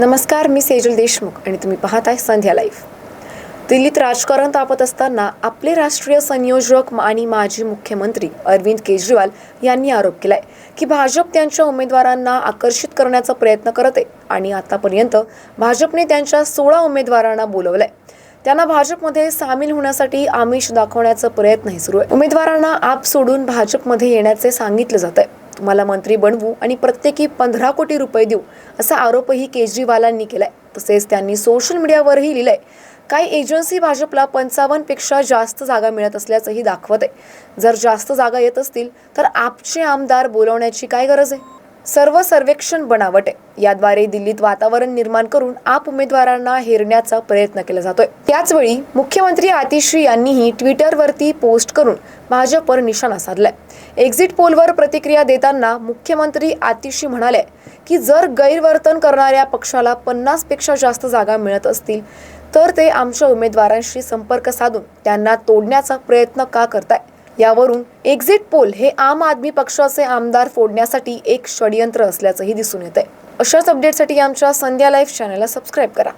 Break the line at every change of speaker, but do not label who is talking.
नमस्कार मी सेजल देशमुख आणि तुम्ही पाहताय संध्या लाईव्ह. दिल्लीत राजकारण तापत असताना आपले राष्ट्रीय संयोजक आणि माजी मुख्यमंत्री अरविंद केजरीवाल यांनी आरोप केलाय की भाजप त्यांच्या उमेदवारांना आकर्षित करण्याचा प्रयत्न करते आणि आतापर्यंत भाजपने त्यांच्या सोळा उमेदवारांना बोलवलंय. त्यांना भाजपमध्ये सामील होण्यासाठी आमिष दाखवण्याचा प्रयत्नही सुरू आहे. उमेदवारांना आप सोडून भाजपमध्ये येण्याचे सांगितलं जात आहे तुम्हाला मंत्री बनवू आणि प्रत्येकी पंधरा कोटी रुपये देऊ असा आरोपही केजरीवालांनी केलाय. तसेच त्यांनी सोशल मीडियावरही लिहिलंय. काही एजन्सी भाजपला पंचावन्नपेक्षा जास्त जागा मिळत असल्याचंही दाखवत आहे जर जास्त जागा येत असतील तर आपचे आमदार बोलवण्याची काय गरज आहे? सर्व सर्वेक्षण बनावट आहे. याद्वारे दिल्लीत वातावरण निर्माण करून आप उमेदवारांना हेरण्याचा प्रयत्न केला जातोय. त्याचवेळी मुख्यमंत्री आतिशी यांनीही ट्विटरवरती पोस्ट करून भाजपवर निशाणा साधलाय. एक्झिट पोलवर प्रतिक्रिया देताना मुख्यमंत्री आतिशी म्हणाले की जर गैरवर्तन करणाऱ्या पक्षाला पन्नासपेक्षा जास्त जागा मिळत असतील तर ते आमच्या उमेदवारांशी संपर्क साधून त्यांना तोडण्याचा प्रयत्न का करताय? यावरून एक्झिट पोल हे आम आदमी पक्षाचे आमदार फोडण्यासाठी एक षडयंत्र असल्याचंही दिसून येत आहे अशाच अपडेटसाठी आमच्या संध्या लाईव्ह चॅनलला सबस्क्राईब करा.